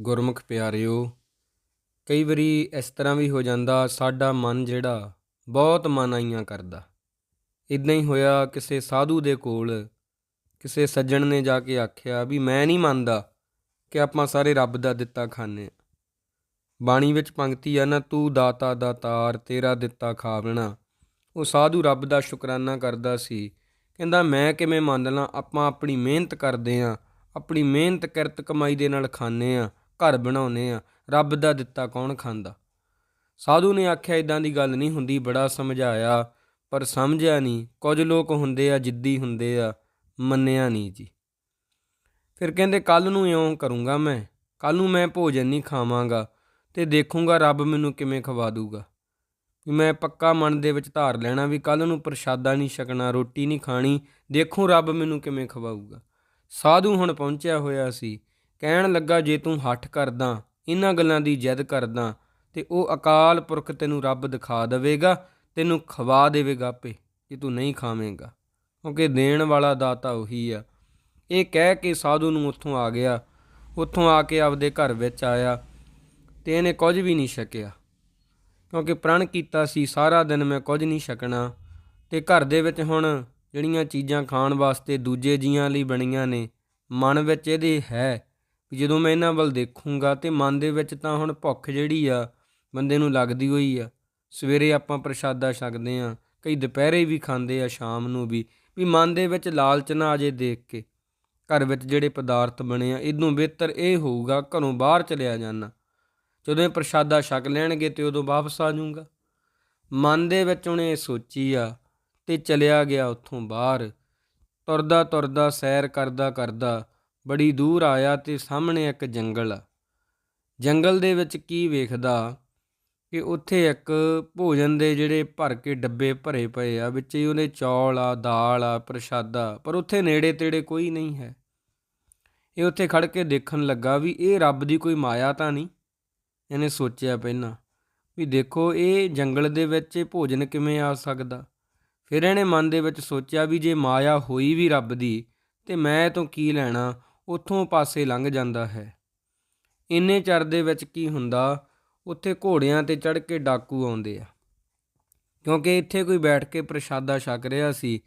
ਗੁਰਮੁਖ ਪਿਆਰਿਓ, ਕਈ ਵਾਰੀ ਇਸ ਤਰ੍ਹਾਂ ਵੀ ਹੋ ਜਾਂਦਾ, ਸਾਡਾ ਮਨ ਜਿਹੜਾ ਬਹੁਤ ਮਨਾਈਆਂ ਕਰਦਾ। ਇਦਾਂ ਹੀ ਹੋਇਆ, ਕਿਸੇ ਸਾਧੂ ਦੇ ਕੋਲ ਕਿਸੇ ਸੱਜਣ ਨੇ ਜਾ ਕੇ ਆਖਿਆ ਵੀ ਮੈਂ ਨਹੀਂ ਮੰਨਦਾ ਕਿ ਆਪਾਂ ਸਾਰੇ ਰੱਬ ਦਾ ਦਿੱਤਾ ਖਾਂਦੇ ਹਾਂ। ਬਾਣੀ ਵਿੱਚ ਪੰਕਤੀ ਆ ਨਾ, ਤੂੰ ਦਾਤਾ ਦਾ ਤਾਰ, ਤੇਰਾ ਦਿੱਤਾ ਖਾਵਣਾ। ਉਹ ਸਾਧੂ ਰੱਬ ਦਾ ਸ਼ੁਕਰਾਨਾ ਕਰਦਾ ਸੀ। ਕਹਿੰਦਾ, ਮੈਂ ਕਿਵੇਂ ਮੰਨ ਲਾਂ, ਆਪਾਂ ਆਪਣੀ ਮਿਹਨਤ ਕਰਦੇ ਆਂ ਆਪਣੀ ਮਿਹਨਤ, ਕਿਰਤ ਕਮਾਈ ਦੇ ਨਾਲ ਖਾਂਦੇ ਆਂ ਘਰ ਬਣਾਉਨੇ ਆ ਰੱਬ ਦਾ ਦਿੱਤਾ ਕੌਣ ਖਾਂਦਾ? ਸਾਧੂ ਨੇ ਆਖਿਆ ਇਦਾਂ ਦੀ ਗੱਲ ਨਹੀਂ ਹੁੰਦੀ, ਬੜਾ ਸਮਝਾਇਆ, ਪਰ ਸਮਝਿਆ ਨਹੀਂ। ਕੁਝ ਲੋਕ ਹੁੰਦੇ ਆ, ਜਿੱਦੀ ਹੁੰਦੇ ਆ, ਮੰਨਿਆ ਨਹੀਂ ਜੀ। ਫਿਰ ਕਹਿੰਦੇ ਕੱਲ ਨੂੰ ਇਉਂ ਕਰੂੰਗਾ ਮੈਂ। ਕੱਲ ਨੂੰ ਮੈਂ ਭੋਜਨ ਨਹੀਂ ਖਾਵਾਂਗਾ ਤੇ ਦੇਖੂੰਗਾ ਰੱਬ ਮੈਨੂੰ ਕਿਵੇਂ ਖਵਾ ਦੂਗਾ। ਵੀ ਮੈਂ ਪੱਕਾ ਮਨ ਦੇ ਵਿੱਚ ਧਾਰ ਲੈਣਾ ਵੀ ਕੱਲ ਨੂੰ ਪ੍ਰਸ਼ਾਦਾ ਨਹੀਂ ਛਕਣਾ, ਰੋਟੀ ਨਹੀਂ ਖਾਣੀ, ਦੇਖੂੰ ਰੱਬ ਮੈਨੂੰ ਕਿਵੇਂ ਖਵਾਊਗਾ। ਸਾਧੂ ਹੁਣ ਪਹੁੰਚਿਆ ਹੋਇਆ ਸੀ। ਕਹਿਣ ਲੱਗਾ, ਜੇ ਤੂੰ ਹੱਠ ਕਰਦਾ ਇਹਨਾਂ ਗੱਲਾਂ ਦੀ ਜਿੱਦ ਕਰਦਾ, ਤੇ ਉਹ ਅਕਾਲ ਪੁਰਖ ਤੈਨੂੰ ਰੱਬ ਦਿਖਾ ਦੇਵੇਗਾ, ਤੈਨੂੰ ਖਵਾ ਦੇਵੇਗਾ ਆਪੇ, ਜੇ ਤੂੰ ਨਹੀਂ ਖਾਵੇਂਗਾ। ਕਿਉਂਕਿ ਦੇਣ ਵਾਲਾ ਦਾਤਾ ਉਹੀ ਆ। ਇਹ ਕਹਿ ਕੇ ਸਾਧੂ ਨੂੰ ਉੱਥੋਂ ਆ ਗਿਆ। ਉੱਥੋਂ ਆ ਕੇ ਆਪਦੇ ਘਰ ਵਿੱਚ ਆਇਆ ਤੇ ਇਹਨੇ ਕੁਝ ਵੀ ਨਹੀਂ ਛਕਿਆ। ਕਿਉਂਕਿ ਪ੍ਰਣ ਕੀਤਾ ਸੀ, ਸਾਰਾ ਦਿਨ ਮੈਂ ਕੁਝ ਨਹੀਂ ਛਕਣਾ। ਤੇ ਘਰ ਦੇ ਵਿੱਚ ਹੁਣ ਜਿਹੜੀਆਂ ਚੀਜ਼ਾਂ ਖਾਣ ਵਾਸਤੇ ਦੂਜੇ ਜੀਆਂ ਲਈ ਬਣੀਆਂ ਨੇ, ਮਨ ਵਿੱਚ ਇਹਦੇ ਹੈ। ਜਦੋਂ ਮੈਂ ਇਹਨਾਂ ਵੱਲ ਦੇਖੂੰਗਾ ਤੇ ਮਨ ਦੇ ਵਿੱਚ ਤਾਂ ਹੁਣ ਭੁੱਖ ਜਿਹੜੀ ਆ ਬੰਦੇ ਨੂੰ ਲੱਗਦੀ ਹੋਈ ਆ। ਸਵੇਰੇ ਆਪਾਂ ਪ੍ਰਸ਼ਾਦਾ ਛਕਦੇ ਆ ਕਈ ਦੁਪਹਿਰੇ ਵੀ ਖਾਂਦੇ ਆ, ਸ਼ਾਮ ਨੂੰ ਵੀ ਵੀ ਮਨ ਦੇ ਵਿੱਚ ਲਾਲਚ ਨਾ ਜੇ ਦੇਖ ਕੇ। ਘਰ ਵਿੱਚ ਜਿਹੜੇ ਪਦਾਰਥ ਬਣੇ ਆ ਇਦੋਂ ਬਿਹਤਰ ਇਹ ਹੋਊਗਾ, ਘਰੋਂ ਬਾਹਰ ਚਲਿਆ ਜਾਣਾ। ਜਦੋਂ ਇਹ ਪ੍ਰਸ਼ਾਦਾ ਛਕ ਲੈਣਗੇ ਤੇ ਉਦੋਂ ਵਾਪਸ ਆ ਜਾਊਗਾ। ਮਨ ਦੇ ਵਿੱਚ ਉਹਨੇ ਸੋਚੀ ਆ ਤੇ ਚਲਿਆ ਗਿਆ ਉੱਥੋਂ ਬਾਹਰ। ਤੁਰਦਾ ਤੁਰਦਾ ਸੈਰ ਕਰਦਾ ਕਰਦਾ ਬੜੀ ਦੂਰ ਆਇਆ ਤੇ ਸਾਹਮਣੇ ਇੱਕ ਜੰਗਲ ਆ। ਜੰਗਲ ਦੇ ਵਿੱਚ ਕੀ ਵੇਖਦਾ ਕਿ ਉੱਥੇ ਇੱਕ ਭੋਜਨ ਦੇ ਜਿਹੜੇ ਭਰ ਕੇ ਡੱਬੇ ਭਰੇ ਪਏ ਆ, ਵਿੱਚ ਹੀ ਉਹਦੇ ਚੌਲ ਆ, ਦਾਲ ਆ, ਪ੍ਰਸ਼ਾਦਾ, ਪਰ ਉੱਥੇ ਨੇੜੇ ਤੇੜੇ ਕੋਈ ਨਹੀਂ ਹੈ। ਇਹ ਉੱਥੇ ਖੜ ਕੇ ਦੇਖਣ ਲੱਗਾ ਵੀ ਇਹ ਰੱਬ ਦੀ ਕੋਈ ਮਾਇਆ ਤਾਂ ਨਹੀਂ? ਇਹਨੇ ਸੋਚਿਆ ਪਹਿਲਾਂ ਵੀ ਦੇਖੋ, ਇਹ ਜੰਗਲ ਦੇ ਵਿੱਚ ਇਹ ਭੋਜਨ ਕਿਵੇਂ ਆ ਸਕਦਾ? ਫਿਰ ਇਹਨੇ ਮਨ ਦੇ ਵਿੱਚ ਸੋਚਿਆ ਵੀ ਜੇ ਮਾਇਆ ਹੋਈ ਵੀ ਰੱਬ ਦੀ, ਤੇ ਮੈਂ ਤੋਂ ਕੀ ਲੈਣਾ? ਉੱਥੋਂ ਪਾਸੇ ਲੰਘ ਜਾਂਦਾ ਹੈ। ਇੰਨੇ ਚਿਰ ਦੇ ਵਿੱਚ ਕੀ ਹੁੰਦਾ, ਉੱਥੇ ਘੋੜਿਆਂ ਤੇ ਚੜ ਕੇ ਡਾਕੂ ਆਉਂਦੇ ਆ। ਕਿਉਂਕਿ ਇੱਥੇ ਕੋਈ ਬੈਠ ਕੇ ਪ੍ਰਸ਼ਾਦਾ ਛਕ ਰਿਹਾ ਸੀ,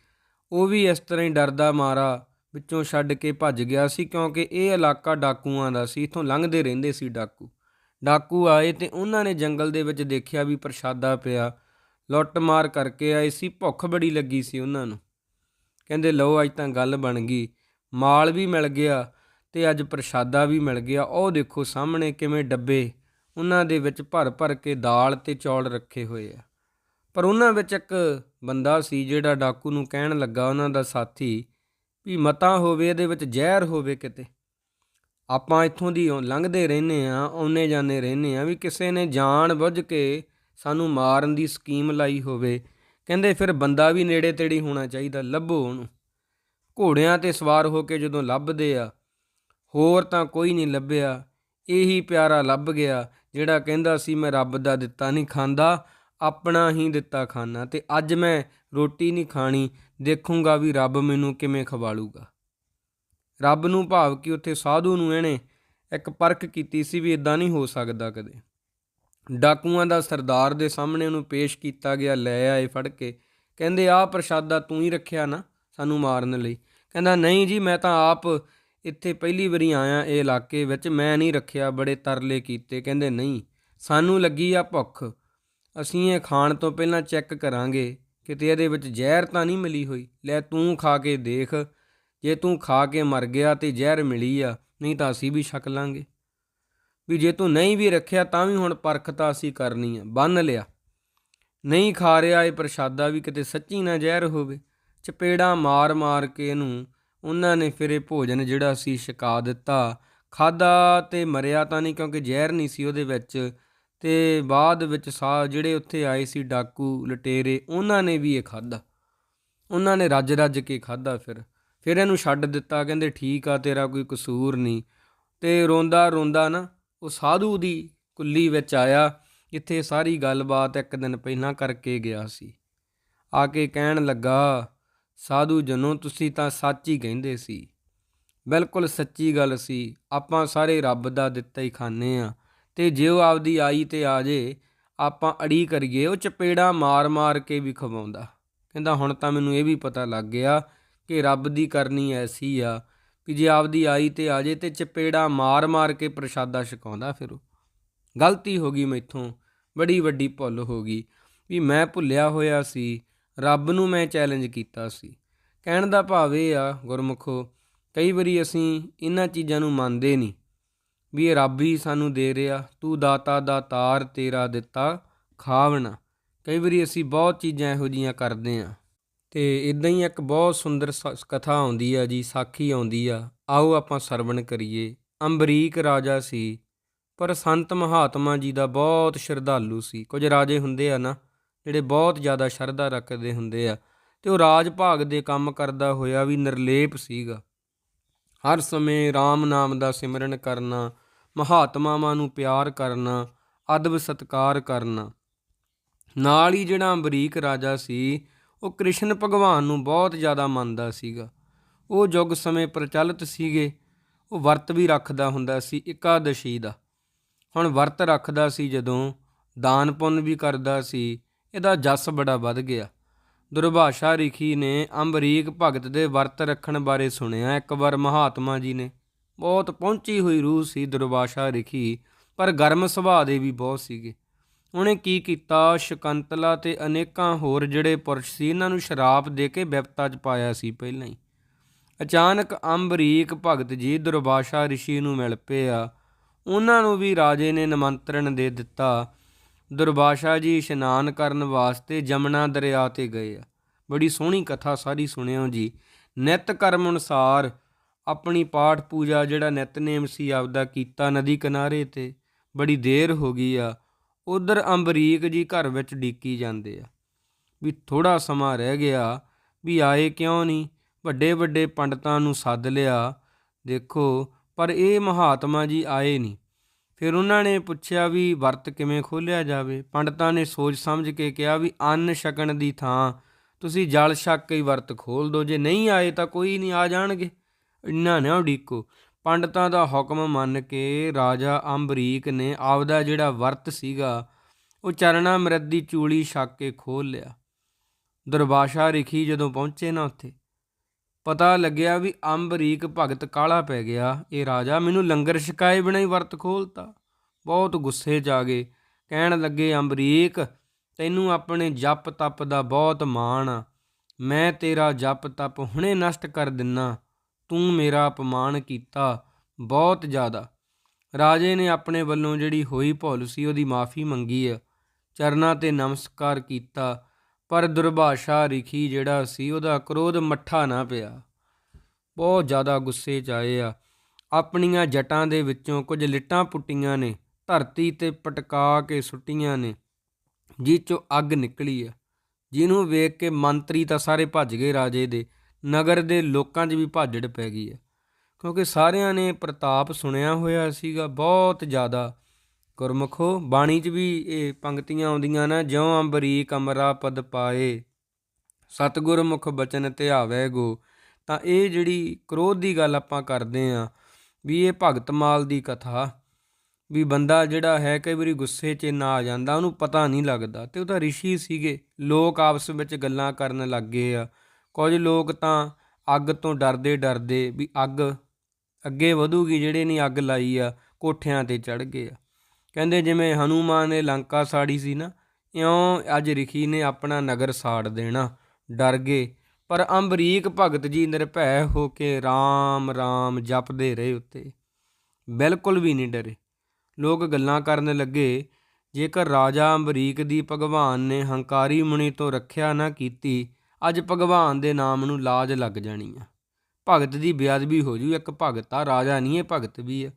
ਉਹ ਵੀ ਇਸ ਤਰ੍ਹਾਂ ਹੀ ਡਰਦਾ ਮਾਰਾ ਵਿੱਚੋਂ ਛੱਡ ਕੇ ਭੱਜ ਗਿਆ ਸੀ ਕਿਉਂਕਿ ਇਹ ਇਲਾਕਾ ਡਾਕੂਆਂ ਦਾ ਸੀ, ਇਥੋਂ ਲੰਘਦੇ ਰਹਿੰਦੇ ਸੀ ਡਾਕੂ। ਡਾਕੂ ਆਏ ਤੇ ਉਹਨਾਂ ਨੇ ਜੰਗਲ ਦੇ ਵਿੱਚ ਦੇਖਿਆ ਵੀ ਪ੍ਰਸ਼ਾਦਾ ਪਿਆ। ਲੁੱਟ ਮਾਰ ਕਰਕੇ ਆਏ ਸੀ, ਭੁੱਖ ਬੜੀ ਲੱਗੀ ਸੀ ਉਹਨਾਂ ਨੂੰ। ਕਹਿੰਦੇ, ਲਓ, ਅੱਜ ਤਾਂ ਗੱਲ ਬਣ ਗਈ। ਮਾਲ ਵੀ ਮਿਲ ਗਿਆ ਤੇ ਅੱਜ ਪ੍ਰਸ਼ਾਦਾ ਵੀ ਮਿਲ ਗਿਆ। ਉਹ ਦੇਖੋ ਸਾਹਮਣੇ ਕਿਵੇਂ ਡੱਬੇ ਉਹਨਾਂ ਦੇ ਵਿੱਚ ਭਰ ਭਰ ਕੇ ਦਾਲ ਤੇ ਚੌਲ ਰੱਖੇ ਹੋਏ ਆ। ਪਰ ਉਹਨਾਂ ਵਿੱਚ ਇੱਕ ਬੰਦਾ ਸੀ ਜਿਹੜਾ ਡਾਕੂ ਨੂੰ ਕਹਿਣ ਲੱਗਾ ਉਹਨਾਂ ਦਾ ਸਾਥੀ ਵੀ ਮਤਾ ਹੋਵੇ ਇਹਦੇ ਵਿੱਚ ਜ਼ਹਿਰ ਹੋਵੇ ਕਿਤੇ। ਆਪਾਂ ਇੱਥੋਂ ਦੀ ਲੰਘਦੇ ਰਹਿੰਦੇ ਆ ਆਉਨੇ ਜਾਂਦੇ ਰਹਿੰਦੇ ਆ ਵੀ ਕਿਸੇ ਨੇ ਜਾਣ ਬੁੱਝ ਕੇ ਸਾਨੂੰ ਮਾਰਨ ਦੀ ਸਕੀਮ ਲਾਈ ਹੋਵੇ। ਕਹਿੰਦੇ ਫਿਰ ਬੰਦਾ ਵੀ ਨੇੜੇ ਤੇੜੀ ਹੋਣਾ ਚਾਹੀਦਾ, ਲੱਭੋ ਉਹਨੂੰ। ਘੋੜਿਆਂ ਤੇ ਸਵਾਰ ਹੋ ਕੇ ਜਦੋਂ ਲੱਭਦੇ ਆ ਹੋਰ ਤਾਂ ਕੋਈ ਨਹੀਂ ਲੱਭਿਆ। ਇਹੀ ਪਿਆਰਾ ਲੱਭ ਗਿਆ, ਜਿਹੜਾ ਕਹਿੰਦਾ ਸੀ, ਮੈਂ ਰੱਬ ਦਾ ਦਿੱਤਾ ਨਹੀਂ ਖਾਂਦਾ, ਆਪਣਾ ਹੀ ਦਿੱਤਾ ਖਾਣਾ ਤੇ ਅੱਜ ਮੈਂ ਰੋਟੀ ਨਹੀਂ ਖਾਣੀ, ਦੇਖੂੰਗਾ ਵੀ ਰੱਬ ਮੈਨੂੰ ਕਿਵੇਂ ਖਵਾਲੂਗਾ। ਰੱਬ ਨੂੰ ਭਾਵ ਕਿ ਉੱਥੇ ਸਾਧੂ ਨੂੰ ਇਹਨੇ ਇੱਕ ਪਰਖ ਕੀਤੀ ਸੀ ਵੀ ਇਦਾਂ ਨਹੀਂ ਹੋ ਸਕਦਾ ਕਦੇ। ਡਾਕੂਆਂ ਦਾ ਸਰਦਾਰ ਦੇ ਸਾਹਮਣੇ ਉਹਨੂੰ ਪੇਸ਼ ਕੀਤਾ ਗਿਆ, ਲੈ ਆਏ ਫੜ ਕੇ। ਕਹਿੰਦੇ, ਆਹ ਪ੍ਰਸ਼ਾਦਾ ਤੂੰ ਹੀ ਰੱਖਿਆ ਨਾ ਸਾਨੂੰ ਮਾਰਨ ਲਈ। ਕਹਿੰਦਾ, ਨਹੀਂ ਜੀ, ਮੈਂ ਤਾਂ ਆਪ ਇੱਥੇ ਪਹਿਲੀ ਵਾਰੀ ਆਇਆ ਇਹ ਇਲਾਕੇ ਵਿੱਚ, ਮੈਂ ਨਹੀਂ ਰੱਖਿਆ, ਬੜੇ ਤਰਲੇ ਕੀਤੇ, ਕਹਿੰਦੇ ਨਹੀਂ, ਸਾਨੂੰ ਲੱਗੀ ਆ ਭੁੱਖ, ਅਸੀਂ ਇਹ ਖਾਣ ਤੋਂ ਪਹਿਲਾਂ ਚੈੱਕ ਕਰਾਂਗੇ, ਕਿਤੇ ਇਹਦੇ ਵਿੱਚ ਜ਼ਹਿਰ ਤਾਂ ਨਹੀਂ ਮਿਲੀ ਹੋਈ, ਲੈ ਤੂੰ ਖਾ ਕੇ ਦੇਖ, ਜੇ ਤੂੰ ਖਾ ਕੇ ਮਰ ਗਿਆ ਤੇ ਜ਼ਹਿਰ ਮਿਲੀ ਆ, ਨਹੀਂ ਤਾਂ ਅਸੀਂ ਵੀ ਛਕ ਲਾਂਗੇ। ਵੀ ਜੇ ਤੂੰ ਨਹੀਂ ਵੀ ਰੱਖਿਆ ਤਾਂ ਵੀ ਹੁਣ ਪਰਖ ਤਾਂ ਅਸੀਂ ਕਰਨੀ ਆ, ਬੰਨ ਲਿਆ। ਨਹੀਂ ਖਾ ਰਿਹਾ ਇਹ ਪ੍ਰਸ਼ਾਦਾ ਵੀ ਕਿਤੇ ਸੱਚੀ ਨਾ ਜ਼ਹਿਰ ਹੋਵੇ, ਚਪੇੜਾ ਮਾਰ ਮਾਰ ਕੇ ਇਹਨੂੰ ਉਹਨਾਂ ਨੇ ਫਿਰ ਇਹ ਭੋਜਨ ਜਿਹੜਾ ਸੀ ਛਕਾ ਦਿੱਤਾ। ਖਾਦਾ ਤੇ ਮਰਿਆ ਤਾਂ ਨਹੀਂ ਕਿਉਂਕਿ ਜ਼ਹਿਰ ਨਹੀਂ ਸੀ ਉਹਦੇ ਵਿੱਚ। ਤੇ ਬਾਅਦ ਵਿੱਚ ਸਾ ਜਿਹੜੇ ਉੱਥੇ ਆਏ ਸੀ ਡਾਕੂ, ਲਟੇਰੇ, ਉਹਨਾਂ ਨੇ ਵੀ ਇਹ ਖਾਦਾ ਉਹਨਾਂ ਨੇ ਰੱਜ ਰੱਜ ਕੇ ਖਾਦਾ ਫਿਰ। ਫਿਰ ਇਹਨੂੰ ਛੱਡ ਦਿੱਤਾ, ਕਹਿੰਦੇ ਠੀਕ ਆ, ਤੇਰਾ ਕੋਈ ਕਸੂਰ ਨਹੀਂ। ਤੇ ਰੋਂਦਾ ਰੋਂਦਾ ਨਾ ਉਹ ਸਾਧੂ ਦੀ ਕੁੱਲੀ ਵਿੱਚ ਆਇਆ, ਜਿੱਥੇ ਸਾਰੀ ਗੱਲਬਾਤ ਇੱਕ ਦਿਨ ਪਹਿਲਾਂ ਕਰਕੇ ਗਿਆ ਸੀ। ਆ ਕੇ ਕਹਿਣ ਲੱਗਾ ਸਾਧੂ ਜਨੋ, ਤੁਸੀਂ ਤਾਂ ਸੱਚ ਹੀ ਕਹਿੰਦੇ ਸੀ। ਬਿਲਕੁਲ ਸੱਚੀ ਗੱਲ ਸੀ। ਆਪਾਂ ਸਾਰੇ ਰੱਬ ਦਾ ਦਿੱਤਾ ਹੀ ਖਾਂਦੇ ਆ ਤੇ ਜੇ ਉਹ ਆਪਦੀ ਆਈ ਤੇ ਆ ਜੇ, ਆਪਾਂ ਅੜੀ ਕਰੀਏ, ਉਹ ਚਪੇੜਾ ਮਾਰ-ਮਾਰ ਕੇ ਵੀ ਖਵਾਉਂਦਾ। ਕਹਿੰਦਾ ਹੁਣ ਤਾਂ ਮੈਨੂੰ ਇਹ ਵੀ ਪਤਾ ਲੱਗ ਗਿਆ ਕਿ ਰੱਬ ਦੀ ਕਰਨੀ ਐਸੀ ਆ ਵੀ ਜੇ ਆਪਦੀ ਆਈ ਤੇ ਆ ਜੇ ਤੇ ਚਪੇੜਾ ਮਾਰ-ਮਾਰ ਕੇ ਪ੍ਰਸ਼ਾਦਾ ਛਕਾਉਂਦਾ ਫਿਰ ਉਹ। ਗਲਤੀ ਹੋ ਗਈ ਮੈਥੋਂ। ਬੜੀ ਵੱਡੀ ਭੁੱਲ ਹੋ ਗਈ। ਵੀ ਮੈਂ ਭੁੱਲਿਆ ਹੋਇਆ ਸੀ। ਰੱਬ ਨੂੰ ਮੈਂ ਚੈਲੰਜ ਕੀਤਾ ਸੀ। ਕਹਿਣ ਦਾ ਭਾਵ ਇਹ ਆ, ਗੁਰਮੁਖੋ, ਕਈ ਵਾਰੀ ਅਸੀਂ ਇਹਨਾਂ ਚੀਜ਼ਾਂ ਨੂੰ ਮੰਨਦੇ ਨਹੀਂ, ਵੀ ਇਹ ਰੱਬ ਹੀ ਸਾਨੂੰ ਦੇ ਰਿਹਾ, ਤੂੰ ਦਾਤਾ ਦਾ ਤਾਰ ਤੇਰਾ ਦਿੱਤਾ ਖਾਵਣਾ ਕਈ ਵਾਰੀ ਅਸੀਂ ਬਹੁਤ ਚੀਜ਼ਾਂ ਇਹੋ ਜੀਆਂ ਕਰਦੇ ਆਂ ਤੇ ਇਦਾਂ ਹੀ ਇੱਕ ਬਹੁਤ ਸੁੰਦਰ ਸ- ਕਥਾ ਆਉਂਦੀ ਆ ਜੀ, ਸਾਖੀ ਆਉਂਦੀ ਆ, ਆਓ ਆਪਾਂ ਸਰਵਣ ਕਰੀਏ। ਅੰਬਰੀਕ ਰਾਜਾ ਸੀ, ਪਰ ਸੰਤ ਮਹਾਤਮਾ ਜੀ ਦਾ ਬਹੁਤ ਸ਼ਰਧਾਲੂ ਸੀ। ਕੁਝ ਰਾਜੇ ਹੁੰਦੇ ਆ ਨਾ ਜਿਹੜੇ ਬਹੁਤ ਜ਼ਿਆਦਾ ਸ਼ਰਧਾ ਰੱਖਦੇ ਹੁੰਦੇ ਆ ਤੇ ਉਹ ਰਾਜ ਭਾਗ ਦੇ ਕੰਮ ਕਰਦਾ ਹੋਇਆ ਵੀ ਨਿਰਲੇਪ ਸੀਗਾ। ਹਰ ਸਮੇਂ RAM ਨਾਮ ਦਾ ਸਿਮਰਨ ਕਰਨਾ, ਮਹਾਤਮਾਵਾਂ ਨੂੰ ਪਿਆਰ ਕਰਨਾ, ਅਦਬ ਸਤਕਾਰ ਕਰਨਾ। ਨਾਲ ਹੀ ਜਿਹੜਾ ਅੰਬਰੀਕ ਰਾਜਾ ਸੀ, ਉਹ ਕ੍ਰਿਸ਼ਨ ਭਗਵਾਨ ਨੂੰ ਬਹੁਤ ਜ਼ਿਆਦਾ ਮੰਨਦਾ ਸੀਗਾ। ਉਹ ਯੁੱਗ ਸਮੇਂ ਪ੍ਰਚਲਿਤ ਸੀਗੇ, ਉਹ ਵਰਤ ਵੀ ਰੱਖਦਾ ਹੁੰਦਾ ਸੀ, ਇਕਾਦਸ਼ੀ ਦਾ। ਹੁਣ ਵਰਤ ਰੱਖਦਾ ਸੀ ਜਦੋਂ, ਦਾਨ ਪੁੰਨ ਵੀ ਕਰਦਾ ਸੀ ਇਹਦਾ ਜਸ ਬੜਾ ਵੱਧ ਗਿਆ। ਦੁਰਭਾਸ਼ਾ ਰਿਖੀ ਨੇ ਅੰਬਰੀਕ ਭਗਤ ਦੇ ਵਰਤ ਰੱਖਣ ਬਾਰੇ ਸੁਣਿਆ। ਇੱਕ ਵਾਰ ਮਹਾਤਮਾ ਜੀ ਨੇ ਬਹੁਤ ਪਹੁੰਚੀ ਹੋਈ ਰੂਹ ਸੀ ਦੁਰਭਾਸ਼ਾ ਰਿਖੀ, ਪਰ ਗਰਮ ਸੁਭਾਅ ਦੇ ਵੀ ਬਹੁਤ ਸੀਗੇ। ਉਹਨੇ ਕੀ ਕੀਤਾ? ਸ਼ਕੰਤਲਾ ਤੇ ਅਨੇਕਾਂ ਹੋਰ ਜਿਹੜੇ ਪੁਰਸ਼ ਸੀ, ਇਹਨਾਂ ਨੂੰ ਸ਼ਰਾਪ ਦੇ ਕੇ ਵਿਪਤਾ 'ਚ ਪਾਇਆ ਸੀ ਪਹਿਲਾਂ ਹੀ। ਅਚਾਨਕ ਅੰਬਰੀਕ ਭਗਤ ਜੀ ਦੁਰਭਾਸ਼ਾ ਰਿਸ਼ੀ ਨੂੰ ਮਿਲ ਪਏ ਆ ਉਹਨਾਂ ਨੂੰ ਵੀ ਰਾਜੇ ਨੇ ਨਿਮੰਤਰਣ ਦੇ ਦਿੱਤਾ। ਦੁਰਭਾਸ਼ਾ ਜੀ ਇਸ਼ਨਾਨ ਕਰਨ ਵਾਸਤੇ ਜਮਨਾ ਦਰਿਆ ਤੇ ਗਏ ਆ। ਬੜੀ ਸੋਹਣੀ ਕਥਾ ਸਾਰੀ ਸੁਣਿਓ ਜੀ। ਨਿਤ ਕਰਮ ਅਨੁਸਾਰ ਆਪਣੀ ਪਾਠ ਪੂਜਾ ਜਿਹੜਾ ਨਿਤਨੇਮ ਸੀ ਆਪਦਾ ਕੀਤਾ ਨਦੀ ਕਿਨਾਰੇ ਤੇ। ਬੜੀ ਦੇਰ ਹੋ ਗਈ ਆ। ਉਧਰ ਅੰਬਰੀਕ ਜੀ ਘਰ ਵਿੱਚ ਡੀਕੀ ਜਾਂਦੇ ਆ। ਵੀ ਥੋੜਾ ਸਮਾਂ ਰਹਿ ਗਿਆ ਵੀ ਆਏ ਕਿਉਂ ਨਹੀਂ ਵੱਡੇ ਵੱਡੇ ਪੰਡਤਾਂ ਨੂੰ ਸੱਦ ਲਿਆ। ਦੇਖੋ, ਪਰ ਇਹ ਮਹਾਤਮਾ ਜੀ ਆਏ ਨਹੀਂ ਫਿਰ ਉਹਨਾਂ ਨੇ ਪੁੱਛਿਆ ਵੀ ਵਰਤ ਕਿਵੇਂ ਖੋਲਿਆ ਜਾਵੇ? ਪੰਡਤਾਂ ਨੇ ਸੋਚ ਸਮਝ ਕੇ ਕਿਹਾ ਵੀ ਅੰਨ ਛਕਣ ਦੀ ਥਾਂ। ਤੁਸੀਂ ਜਲ ਛਕ ਕੇ ਵਰਤ ਖੋਲ ਦਿਓ। ਜੇ ਨਹੀਂ ਆਏ ਤਾਂ ਕੋਈ ਨਹੀਂ, ਆ ਜਾਣਗੇ। ਇੰਨਾ ਨਾ ਉਡੀਕੋ। ਪੰਡਤਾਂ ਦਾ ਹੁਕਮ ਮੰਨ ਕੇ ਰਾਜਾ ਅੰਬਰੀਕ ਨੇ ਆਪਦਾ ਜਿਹੜਾ ਵਰਤ ਸੀਗਾ, ਉਹ ਚਰਣਾ ਦੀ ਚੂਲੀ ਛਕ ਕੇ ਖੋਲ ਲਿਆ। ਦੁਰਵਾਸ਼ਾ ਰਿਖੀ ਜਦੋਂ ਪਹੁੰਚੇ ਨਾ ਉੱਥੇ ਪਤਾ ਲੱਗਿਆ ਵੀ ਅੰਬਰੀਕ ਭਗਤ ਕਾਲਾ ਪੈ ਗਿਆ। ਇਹ ਰਾਜਾ ਮੈਨੂੰ ਲੰਗਰ ਛਕਾਏ ਬਿਨਾਂ ਹੀ ਵਰਤ ਖੋਲਤਾ। ਬਹੁਤ ਗੁੱਸੇ 'ਚ ਆ ਗਏ। ਕਹਿਣ ਲੱਗੇ, ਅੰਬਰੀਕ, ਤੈਨੂੰ ਆਪਣੇ ਜਪ ਤਪ ਦਾ ਬਹੁਤ ਮਾਣ ਆ। ਮੈਂ ਤੇਰਾ ਜਪ ਤਪ ਹੁਣੇ ਨਸ਼ਟ ਕਰ ਦਿੰਨਾ। ਤੂੰ ਮੇਰਾ ਅਪਮਾਨ ਕੀਤਾ ਬਹੁਤ ਜ਼ਿਆਦਾ। ਰਾਜੇ ਨੇ ਆਪਣੇ ਵੱਲੋਂ ਜਿਹੜੀ ਹੋਈ ਭੁੱਲ ਸੀ, ਉਹਦੀ ਮਾਫੀ ਮੰਗੀ ਆ। ਚਰਨਾਂ ਤੇ ਨਮਸਕਾਰ ਕੀਤਾ। ਪਰ ਦੁਰਭਾਸ਼ਾ ਰਿਖੀ ਜਿਹੜਾ ਸੀ, ਉਹਦਾ ਕ੍ਰੋਧ ਮੱਠਾ ਨਾ ਪਿਆ। ਬਹੁਤ ਜ਼ਿਆਦਾ ਗੁੱਸੇ 'ਚ ਆਏ ਆ। ਆਪਣੀਆਂ ਜਟਾਂ ਦੇ ਵਿੱਚੋਂ ਕੁਝ ਲਿੱਟਾਂ ਪੁੱਟੀਆਂ ਨੇ, ਧਰਤੀ ਤੇ ਪਟਕਾ ਕੇ ਸੁੱਟੀਆਂ ਨੇ, ਜਿਹ ਚੋਂ ਅੱਗ ਨਿਕਲੀ ਆ। ਜਿਹਨੂੰ ਵੇਖ ਕੇ ਮੰਤਰੀ ਤਾਂ ਸਾਰੇ ਭੱਜ ਗਏ ਰਾਜੇ ਦੇ, ਨਗਰ ਦੇ ਲੋਕਾਂ 'ਚ ਵੀ ਭਾਜੜ ਪੈ ਗਈ ਆ। ਕਿਉਂਕਿ ਸਾਰਿਆਂ ਨੇ ਪ੍ਰਤਾਪ ਸੁਣਿਆ ਹੋਇਆ ਸੀਗਾ, ਬਹੁਤ ਜ਼ਿਆਦਾ ਗੁਰਮੁਖੋ, ਬਾਣੀ 'ਚ ਵੀ ਇਹ ਪੰਕਤੀਆਂ ਆਉਂਦੀਆਂ ਨਾ, ਜਿਉਂ ਅੰਬਰੀਕ ਕਮਰਾ ਪਦ ਪਾਏ ਸਤਿਗੁਰ ਮੁਖ ਬਚਨ ਧਿਆਵੈ ਗੋ। ਤਾਂ ਇਹ ਜਿਹੜੀ ਕ੍ਰੋਧ ਦੀ ਗੱਲ ਆਪਾਂ ਕਰਦੇ ਆਂ ਵੀ ਇਹ ਭਗਤ ਮਾਲ ਦੀ ਕਥਾ, ਵੀ ਬੰਦਾ ਜਿਹੜਾ ਹੈ ਕਈ ਵਾਰੀ ਗੁੱਸੇ 'ਚ ਨਾ ਆ ਜਾਂਦਾ, ਉਹਨੂੰ ਪਤਾ ਨਹੀਂ ਲੱਗਦਾ। ਤੇ ਉਹ ਤਾਂ ਰਿਸ਼ੀ ਸੀਗੇ, ਲੋਕ ਆਪਸ ਵਿੱਚ ਗੱਲਾਂ ਕਰਨ ਲੱਗ ਗਏ ਆ। ਕੁਝ ਲੋਕ ਤਾਂ ਅੱਗ ਤੋਂ ਡਰਦੇ ਡਰਦੇ ਵੀ ਅੱਗ, ਅੱਗੇ ਵਧੂਗੀ, ਜਿਹੜੇ ਨੇ ਅੱਗ ਲਾਈ ਆ, ਕੋਠਿਆਂ ਤੇ ਚੜ ਗਏ ਆ। ਕਹਿੰਦੇ ਜਿਵੇਂ ਹਨੂਮਾਨ ਨੇ ਲੰਕਾ ਸਾੜੀ ਸੀ ਨਾ, ਇਉਂ ਅੱਜ ਰਿਖੀ ਨੇ ਆਪਣਾ ਨਗਰ ਸਾੜ ਦੇਣਾ, ਡਰ ਗਏ। ਪਰ ਅੰਬਰੀਕ ਭਗਤ ਜੀ ਨਿਰਭੈ ਹੋ ਕੇ RAM RAM ਜਪਦੇ ਰਹੇ ਉੱਤੇ। ਬਿਲਕੁਲ ਵੀ ਨਹੀਂ ਡਰੇ। ਲੋਕ ਗੱਲਾਂ ਕਰਨ ਲੱਗੇ, ਜੇਕਰ ਰਾਜਾ ਅੰਬਰੀਕ ਦੀ ਭਗਵਾਨ ਨੇ ਹੰਕਾਰੀ ਮੁਨੀ ਤੋਂ ਰੱਖਿਆ ਨਾ ਕੀਤੀ, ਅੱਜ ਭਗਵਾਨ ਦੇ ਨਾਮ ਨੂੰ ਲਾਜ ਲੱਗ ਜਾਣੀ ਆ। ਭਗਤ ਦੀ ਬੇਅਦਬੀ ਹੋ ਜੂ, ਇੱਕ ਭਗਤ ਆ, ਰਾਜਾ ਨਹੀਂ, ਇਹ ਭਗਤ ਵੀ ਆ।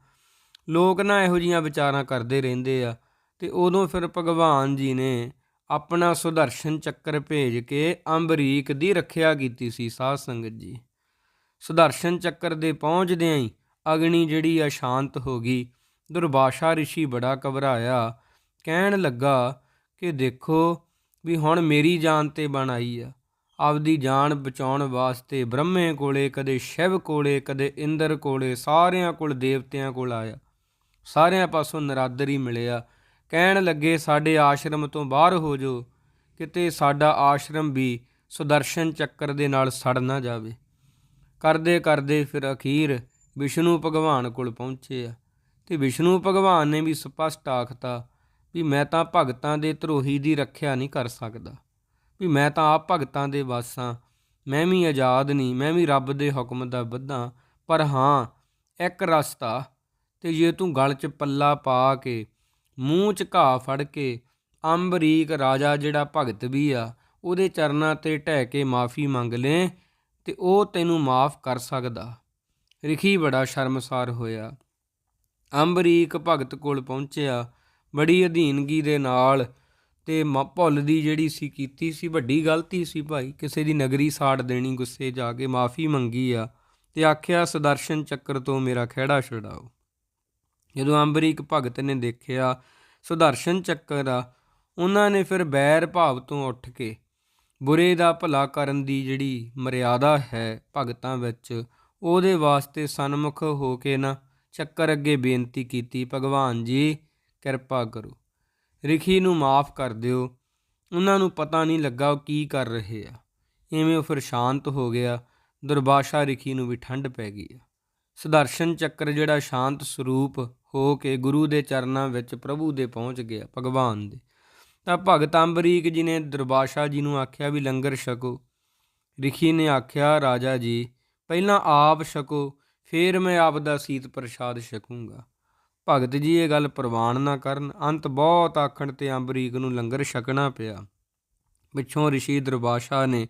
ਲੋਕ ਨਾ ਇਹੋ ਜੀਆਂ ਵਿਚਾਰਾਂ ਕਰਦੇ ਰਹਿੰਦੇ ਆ ਤੇ ਉਦੋਂ ਫਿਰ ਭਗਵਾਨ ਜੀ ਨੇ ਆਪਣਾ ਸੁਦਰਸ਼ਨ ਚੱਕਰ ਭੇਜ ਕੇ ਅੰਬਰੀਕ ਦੀ ਰੱਖਿਆ ਕੀਤੀ ਸੀ ਸਾਧ ਸੰਗਤ ਜੀ। ਸੁਦਰਸ਼ਨ ਚੱਕਰ ਦੇ ਪਹੁੰਚਦਿਆਂ ਹੀ ਅਗਨੀ ਜਿਹੜੀ ਆ ਸ਼ਾਂਤ ਹੋ ਗਈ। ਦੁਰਭਾਸ਼ਾ ਰਿਸ਼ੀ ਬੜਾ ਘਬਰਾਇਆ। ਕਹਿਣ ਲੱਗਾ ਕਿ ਦੇਖੋ ਵੀ ਹੁਣ ਮੇਰੀ ਜਾਨ ਤੇ ਬਣ ਆਈ ਆ। ਆਪਦੀ ਜਾਨ ਬਚਾਉਣ ਵਾਸਤੇ ਬ੍ਰਹਮੇ ਕੋਲੇ, ਕਦੇ ਸ਼ਿਵ ਕੋਲੇ, ਕਦੇ ਇੰਦਰ ਕੋਲੇ, ਸਾਰਿਆਂ ਕੋਲ, ਦੇਵਤਿਆਂ ਕੋਲ ਆਇਆ। ਸਾਰਿਆਂ ਪਾਸੋਂ ਨਰਾਦਰ ਹੀ ਮਿਲਿਆ। ਕਹਿਣ ਲੱਗੇ, ਸਾਡੇ ਆਸ਼ਰਮ ਤੋਂ ਬਾਹਰ ਹੋ ਜੋ ਕਿਤੇ ਸਾਡਾ ਆਸ਼ਰਮ ਵੀ ਸੁਦਰਸ਼ਨ ਚੱਕਰ ਦੇ ਨਾਲ ਸੜ ਨਾ ਜਾਵੇ। ਕਰਦੇ ਕਰਦੇ ਫਿਰ ਅਖੀਰ ਵਿਸ਼ਨੂੰ ਭਗਵਾਨ ਕੋਲ ਪਹੁੰਚੇ ਆ ਤੇ ਵਿਸ਼ਨੂੰ ਭਗਵਾਨ ਨੇ ਵੀ ਸਪਸ਼ਟ ਆਖਤਾ ਵੀ ਮੈਂ ਤਾਂ ਭਗਤਾਂ ਦੇ ਧਰੋਹੀ ਦੀ ਰੱਖਿਆ ਨਹੀਂ ਕਰ ਸਕਦਾ। ਵੀ ਮੈਂ ਤਾਂ ਆਪ ਭਗਤਾਂ ਦੇ ਵਾਸਾਂ ਮੈਂ ਵੀ ਆਜ਼ਾਦ ਨਹੀਂ, ਮੈਂ ਵੀ ਰੱਬ ਦੇ ਹੁਕਮ ਦਾ ਬੱਧਾ। ਪਰ ਹਾਂ, ਇੱਕ ਰਸਤਾ ਤੇ ਜੇ ਤੂੰ ਗਲ 'ਚ ਪੱਲਾ ਪਾ ਕੇ, ਮੂੰਹ 'ਚ ਘਾਹ ਫੜ ਕੇ, ਅੰਬਰੀਕ ਰਾਜਾ ਜਿਹੜਾ ਭਗਤ ਵੀ ਆ, ਉਹਦੇ ਚਰਨਾਂ ਤੇ ਢਹਿ ਕੇ ਮਾਫੀ ਮੰਗ ਲੈ ਤੇ ਉਹ ਤੈਨੂੰ ਮਾਫ ਕਰ ਸਕਦਾ। ਰਿਖੀ ਬੜਾ ਸ਼ਰਮਸਾਰ ਹੋਇਆ। ਅੰਬਰੀਕ ਭਗਤ ਕੋਲ ਪਹੁੰਚਿਆ, ਬੜੀ ਅਧੀਨਗੀ ਦੇ ਨਾਲ ਤੇ ਮ- ਭੁੱਲ ਦੀ ਜਿਹੜੀ ਸੀ ਕੀਤੀ ਸੀ, ਵੱਡੀ ਗਲਤੀ ਸੀ ਭਾਈ। ਕਿਸੇ ਦੀ ਨਗਰੀ ਸਾੜ ਦੇਣੀ, ਗੁੱਸੇ ਜਾ ਕੇ ਮਾਫੀ ਮੰਗੀ ਆ ਤੇ ਆਖਿਆ, ਸਦਰਸ਼ਨ ਚੱਕਰ ਤੋਂ ਮੇਰਾ ਖਿਹੜਾ ਛੁਡਾਓ। ਜਦੋਂ ਅੰਬਰੀਕ ਭਗਤ ਨੇ ਦੇਖਿਆ ਸੁਦਰਸ਼ਨ ਚੱਕਰ ਆ ਉਹਨਾਂ ਨੇ ਫਿਰ ਬੈਰ ਭਾਵ ਤੋਂ ਉੱਠ ਕੇ ਬੁਰੇ ਦਾ ਭਲਾ ਕਰਨ ਦੀ ਜਿਹੜੀ ਮਰਿਆਦਾ ਹੈ ਭਗਤਾਂ ਵਿੱਚ, ਉਹਦੇ ਵਾਸਤੇ ਸਨਮੁਖ ਹੋ ਕੇ ਨਾ ਚੱਕਰ ਅੱਗੇ ਬੇਨਤੀ ਕੀਤੀ, ਭਗਵਾਨ ਜੀ, ਕਿਰਪਾ ਕਰੋ। ਰਿਖੀ ਨੂੰ ਮਾਫ ਕਰ ਦਿਓ। ਉਹਨਾਂ ਨੂੰ ਪਤਾ ਨਹੀਂ ਲੱਗਾ ਉਹ ਕੀ ਕਰ ਰਹੇ ਆ। ਐਵੇਂ ਉਹ ਫਿਰ ਸ਼ਾਂਤ ਹੋ ਗਿਆ। ਦੁਰਬਾਸ਼ਾ ਰਿਖੀ ਨੂੰ ਵੀ ਠੰਡ ਪੈ ਗਈ ਆ। ਸੁਦਰਸ਼ਨ ਚੱਕਰ ਜਿਹੜਾ ਸ਼ਾਂਤ ਸਰੂਪ ਹੋ ਕੇ ਗੁਰੂ ਦੇ ਚਰਨਾਂ ਵਿੱਚ ਪ੍ਰਭੂ ਦੇ ਪਹੁੰਚ ਗਿਆ, ਭਗਵਾਨ ਦੇ। ਤਾਂ ਭਗਤ ਅੰਬਰੀਕ ਜੀ ਨੇ ਦੁਰਬਾਸ਼ਾ ਜੀ ਨੂੰ ਆਖਿਆ ਵੀ ਲੰਗਰ ਛਕੋ। ਰਿਖੀ ਨੇ ਆਖਿਆ, ਰਾਜਾ ਜੀ, ਪਹਿਲਾਂ ਆਪ ਛਕੋ, ਫੇਰ ਮੈਂ ਆਪ ਦਾ ਸੀਤ ਪ੍ਰਸ਼ਾਦ ਛਕੂੰਗਾ। ਭਗਤ ਜੀ ਇਹ ਗੱਲ ਪ੍ਰਵਾਨ ਨਾ ਕਰਨ, ਅੰਤ ਬਹੁਤ ਆਖਣ ਤੇ ਅੰਬਰੀਕ ਨੂੰ ਲੰਗਰ ਛਕਣਾ ਪਿਆ। ਪਿੱਛੋਂ ਰਿਸ਼ੀ ਦੁਰਬਾਸ਼ਾ ਨੇ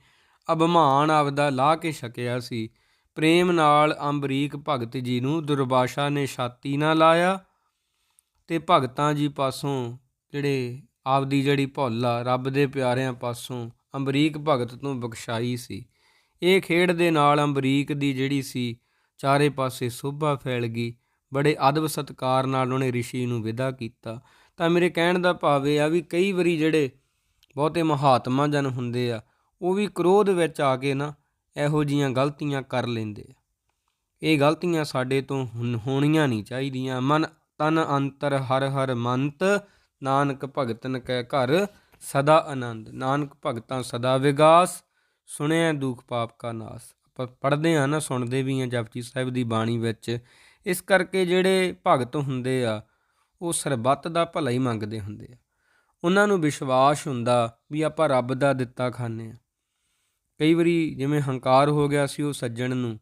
ਅਭਮਾਨ ਆਪਦਾ ਲਾ ਕੇ ਛਕਿਆ ਸੀ। ਪ੍ਰੇਮ ਨਾਲ ਅੰਬਰੀਕ ਭਗਤ ਜੀ ਨੂੰ ਦੁਰਬਾਸ਼ਾ ਨੇ ਛਾਤੀ ਨਾ ਲਾਇਆ ਤੇ ਭਗਤਾਂ ਜੀ ਪਾਸੋਂ ਜਿਹੜੇ ਆਪਦੀ ਜਿਹੜੀ ਭੁੱਲ ਆ, ਰੱਬ ਦੇ ਪਿਆਰਿਆਂ ਪਾਸੋਂ ਅੰਬਰੀਕ ਭਗਤ ਤੋਂ ਬਖਸ਼ਾਈ ਸੀ। ਇਹ ਖੇਡ ਦੇ ਨਾਲ ਅੰਬਰੀਕ ਦੀ ਜਿਹੜੀ ਸੀ, ਚਾਰੇ ਪਾਸੇ ਸੋਭਾ ਫੈਲ ਗਈ, ਬੜੇ ਅਦਬ ਸਤਕਾਰ ਨਾਲ ਉਹਨੇ ਰਿਸ਼ੀ ਨੂੰ ਵਿਦਾ ਕੀਤਾ। ਤਾਂ ਮੇਰੇ ਕਹਿਣ ਦਾ ਭਾਵ ਇਹ ਆ ਵੀ ਕਈ ਵਾਰੀ ਜਿਹੜੇ ਬਹੁਤੇ ਮਹਾਤਮਾ ਜਨ ਹੁੰਦੇ ਆ, ਉਹ ਵੀ ਕ੍ਰੋਧ ਵਿੱਚ ਆ ਕੇ ਨਾ ਇਹੋ ਜੀਆਂ ਗਲਤੀਆਂ ਕਰ ਲੈਂਦੇ ਆ। ਇਹ ਗਲਤੀਆਂ ਸਾਡੇ ਤੋਂ ਹੁਣ- ਹੋਣੀਆਂ ਨਹੀਂ ਚਾਹੀਦੀਆਂ। ਮਨ ਤਨ ਅੰਤਰ ਹਰ ਹਰ ਮੰਤ, ਨਾਨਕ ਭਗਤਨ ਕੈ ਘਰ ਸਦਾ ਆਨੰਦ। ਨਾਨਕ ਭਗਤਾਂ ਸਦਾ ਵਿਗਾਸ ਸੁਣਿਆ ਦੁਖ ਪਾਪ ਕਾ ਨਾਸ। ਆਪਾਂ ਪੜ੍ਹਦੇ ਆ ਨਾ, ਸੁਣਦੇ ਵੀ ਆ ਜਪਜੀ ਸਾਹਿਬ ਦੀ ਬਾਣੀ ਵਿੱਚ। ਇਸ ਕਰਕੇ ਜਿਹੜੇ ਭਗਤ ਹੁੰਦੇ ਆ, ਉਹ ਸਰਬੱਤ ਦਾ ਭਲਾ ਹੀ ਮੰਗਦੇ ਹੁੰਦੇ ਆ। ਉਹਨਾਂ ਨੂੰ ਵਿਸ਼ਵਾਸ ਹੁੰਦਾ ਵੀ ਆਪਾਂ ਰੱਬ ਦਾ ਦਿੱਤਾ ਖਾਂਦੇ ਆ। ਕਈ ਵਾਰੀ ਜਿਵੇਂ ਹੰਕਾਰ ਹੋ ਗਿਆ ਸੀ ਉਹ ਸੱਜਣ ਨੂੰ,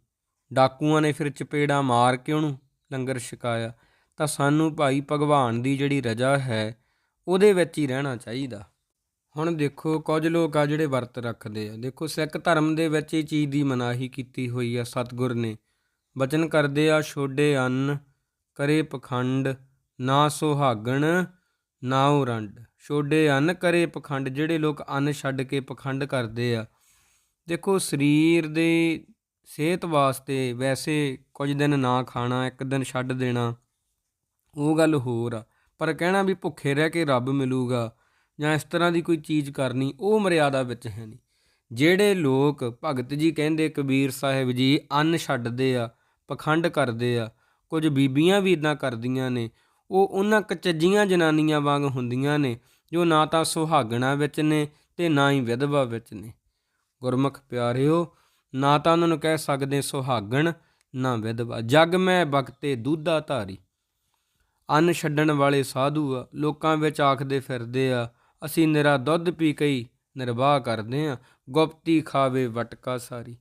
ਡਾਕੂਆਂ ਨੇ ਫਿਰ ਚਪੇੜਾ ਮਾਰ ਕੇ ਉਹਨੂੰ ਲੰਗਰ ਛਕਾਇਆ, ਤਾਂ ਸਾਨੂੰ ਭਾਈ ਭਗਵਾਨ ਦੀ ਜਿਹੜੀ ਰਜਾ ਹੈ, ਉਹਦੇ ਵਿੱਚ ਹੀ ਰਹਿਣਾ ਚਾਹੀਦਾ। ਹੁਣ ਦੇਖੋ, ਕੁਝ ਲੋਕ ਆ ਜਿਹੜੇ ਵਰਤ ਰੱਖਦੇ ਆ। ਦੇਖੋ, ਸਿੱਖ ਧਰਮ ਦੇ ਵਿੱਚ ਇਹ ਚੀਜ਼ ਦੀ ਮਨਾਹੀ ਕੀਤੀ ਹੋਈ ਆ, ਸਤਿਗੁਰ ਨੇ। ਬਚਨ ਕਰਦੇ ਆ, ਛੋਡੇ ਅੰਨ, ਕਰੇ ਪਖੰਡ, ਨਾ ਸੁਹਾਗਣ, ਨਾ ਉਰੰਡ। ਛੋਡੇ ਅੰਨ, ਕਰੇ ਪਖੰਡ, ਜਿਹੜੇ ਲੋਕ ਅੰਨ ਛੱਡ ਕੇ ਪਖੰਡ ਕਰਦੇ ਆ ਦੇਖੋ, ਸਰੀਰ ਦੇ ਸਿਹਤ ਵਾਸਤੇ ਵੈਸੇ ਕੁਝ ਦਿਨ ਨਾ ਖਾਣਾ, ਇੱਕ ਦਿਨ ਛੱਡ ਦੇਣਾ, ਉਹ ਗੱਲ ਹੋਰ ਆ। ਪਰ ਕਹਿਣਾ ਵੀ ਭੁੱਖੇ ਰਹਿ ਕੇ ਰੱਬ ਮਿਲੂਗਾ ਜਾਂ ਇਸ ਤਰ੍ਹਾਂ ਦੀ ਕੋਈ ਚੀਜ਼ ਕਰਨੀ, ਉਹ ਮਰਿਆਦਾ ਵਿੱਚ ਹੈ ਨਹੀਂ। ਜਿਹੜੇ ਲੋਕ ਭਗਤ ਜੀ ਕਹਿੰਦੇ, ਕਬੀਰ ਸਾਹਿਬ ਜੀ ਅੰਨ ਛੱਡਦੇ ਆ, ਪਖੰਡ ਕਰਦੇ ਆ, ਕੁਝ ਬੀਬੀਆਂ ਵੀ ਇਦਾਂ ਕਰਦੀਆਂ ਨੇ, ਉਹ ਉਹਨਾਂ ਕਚੱਜੀਆਂ ਜਨਾਨੀਆਂ ਵਾਂਗ ਹੁੰਦੀਆਂ ਨੇ, ਜੋ ਨਾ ਤਾਂ ਸੁਹਾਗਣਾ ਵਿੱਚ ਨੇ ਤੇ ਨਾ ਹੀ ਵਿਧਵਾ ਵਿੱਚ ਨੇ। ਗੁਰਮੁਖ ਪਿਆਰਿਓ, ਨਾ ਤਾਂ ਉਹਨਾਂ ਨੂੰ ਕਹਿ ਸਕਦੇ ਸੁਹਾਗਣ, ਨਾ ਵਿਧਵਾ। ਜਗ ਮੈਂ ਬਖਤੇ ਦੁੱਧਾ ਧਾਰੀ। ਅੰਨ ਛੱਡਣ ਵਾਲੇ ਸਾਧੂ ਆ, ਲੋਕਾਂ ਵਿੱਚ ਆਖਦੇ ਫਿਰਦੇ ਆ, ਅਸੀਂ ਨਿਰਾ ਦੁੱਧ ਪੀ ਕਈ ਨਿਰਵਾਹ ਕਰਦੇ ਆ, ਗੁਪਤੀ ਖਾਵੇ ਵਟਕਾ ਸਾਰੀ।